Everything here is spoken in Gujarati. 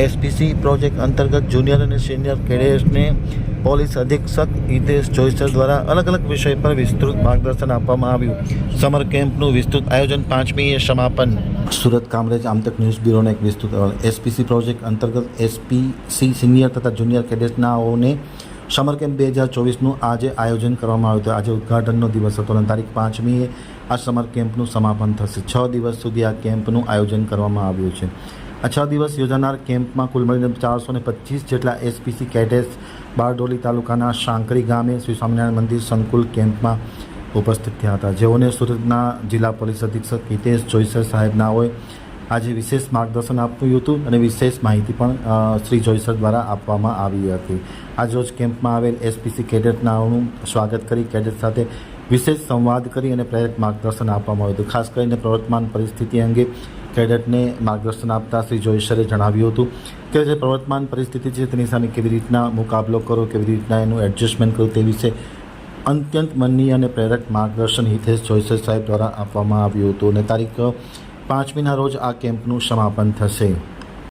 એસપીસી પ્રોજેક્ટ અંતર્ગત જુનિયર અને સિનિયર કેડેટ્સને પોલીસ અધિક્ષક હિતેશ જોઈસર દ્વારા અલગ અલગ વિષય પર વિસ્તૃત માર્ગદર્શન આપવામાં આવ્યું. સમર કેમ્પનું વિસ્તૃત આયોજન પાંચમીએ સમાપન. સુરત કામરેજ આમતક ન્યૂઝ બ્યુરોનો એક વિસ્તૃત એસપીસી પ્રોજેક્ટ અંતર્ગત એસપીસી સિનિયર તથા જુનિયર કેડેટ્સનાઓને સમર કેમ્પ બે હજાર ચોવીસનું આજે આયોજન કરવામાં આવ્યું હતું. આજે ઉદ્ઘાટનનો દિવસ હતો અને તારીખ પાંચમીએ આ સમર કેમ્પનું સમાપન થશે. છ દિવસ સુધી આ કેમ્પનું આયોજન કરવામાં આવ્યું છે. આ છ દિવસ યોજાનાર કેમ્પમાં કુલ મળીને ચારસો ને પચીસ જેટલા એસપીસી કેડેટ્સ બારડોલી તાલુકાના શાંકરી ગામે શ્રી સ્વામિનારાયણ મંદિર સંકુલ કેમ્પમાં ઉપસ્થિત થયા હતા. જેઓને સુરતના જિલ્લા પોલીસ અધિક્ષક હિતેશ જોઈસર સાહેબનાઓએ આજે વિશેષ માર્ગદર્શન આપ્યું હતું અને વિશેષ માહિતી પણ શ્રી જોઈસર દ્વારા આપવામાં આવી હતી. આજરોજ કેમ્પમાં આવેલ એસપીસી કેડેટનાઓનું સ્વાગત કરી કેડેટ સાથે વિશેષ સંવાદ કરી અને પ્રેરક માર્ગદર્શન આપવામાં આવ્યું હતું. ખાસ કરીને પ્રવર્તમાન પરિસ્થિતિ અંગે કેડેટને માર્ગદર્શન આપતા શ્રી જોઈશરે જણાવ્યું હતું કે જે પ્રવર્તમાન પરિસ્થિતિ છે તેની સામે કેવી રીતના મુકાબલો કરો, કેવી રીતના એનું એડજસ્ટમેન્ટ કરો તે વિશે અત્યંત મનની અને પ્રેરક માર્ગદર્શન હિતેશ જોઈશર સાહેબ દ્વારા આપવામાં આવ્યું હતું. અને તારીખ પાંચમીના રોજ આ કેમ્પનું સમાપન થશે.